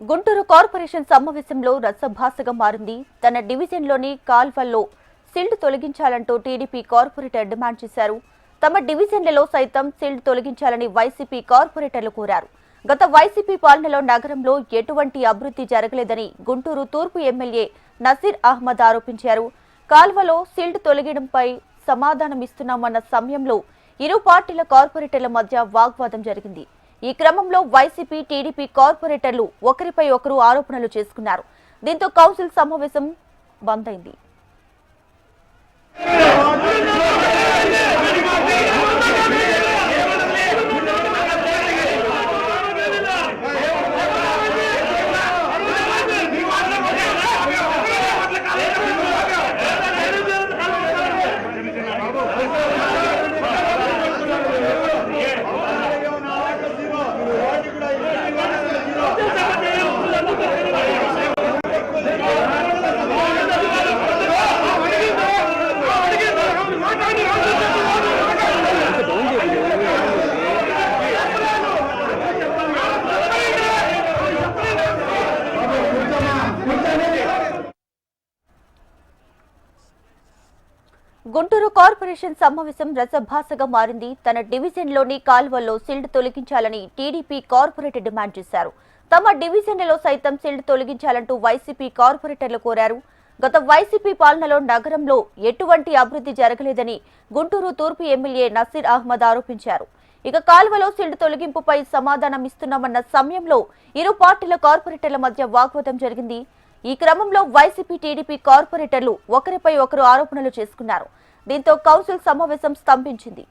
Guntur corporation సమావేశంలో రసభాసగా మారింది. తన డివిజన్లోని కాల్వల్లో సిల్డ్ తొలగించాలంటూ టీడీపీ కార్పొరేటర్ డిమాండ్ చేశారు. తమ డివిజన్లలో సైతం సిల్డ్ తొలగించాలని వైసీపీ కార్పొరేటర్లు కోరారు. గత వైసీపీ పాలనలో నగరంలో ఎటువంటి అభివృద్ధి జరగలేదని గుంటూరు తూర్పు ఎమ్మెల్యే నసీర్ అహ్మద్ ఆరోపించారు. కాల్వలో సిల్డ్ తొలగించడంపై సమాధానం ఇస్తున్నామన్న సమయంలో ఇరు పార్టీల కార్పొరేటర్ల మధ్య వాగ్వాదం జరిగింది. ఈ క్రమంలో వైసీపీ టీడీపీ కార్పొరేటర్లు ఒకరిపై ఒకరు ఆరోపణలు చేసుకున్నారు. దీంతో కౌన్సిల్ సమావేశం బంద్ అయింది గుంటూరు కార్పొరేషన్ సమావేశం రసభాసగా మారింది. తన డివిజన్లోని కాల్వల్లో సిల్డ్ తొలగించాలని టీడీపీ కార్పొరేట్ డిమాండ్ చేశారు. తమ డివిజన్లలో సైతం సిల్డ్ తొలగించాలంటూ వైసీపీ కార్పొరేటర్లు కోరారు. గత వైసీపీ పాలనలో నగరంలో ఎటువంటి అభివృద్ధి జరగలేదని గుంటూరు తూర్పు ఎమ్మెల్యే నసీర్ అహ్మద్ ఆరోపించారు. ఇక కాల్వలో సిల్డ్ తొలగింపుపై సమాధానం ఇస్తున్నామన్న సమయంలో ఇరు పార్టీల కార్పొరేటర్ల మధ్య వాగ్వాదం జరిగింది. ఈ క్రమంలో వైసీపీ టీడీపీ కార్పొరేటర్లు ఒకరిపై ఒకరు ఆరోపణలు చేసుకున్నారు. దీంతో కౌన్సిల్ సమావేశం స్తంభించింది.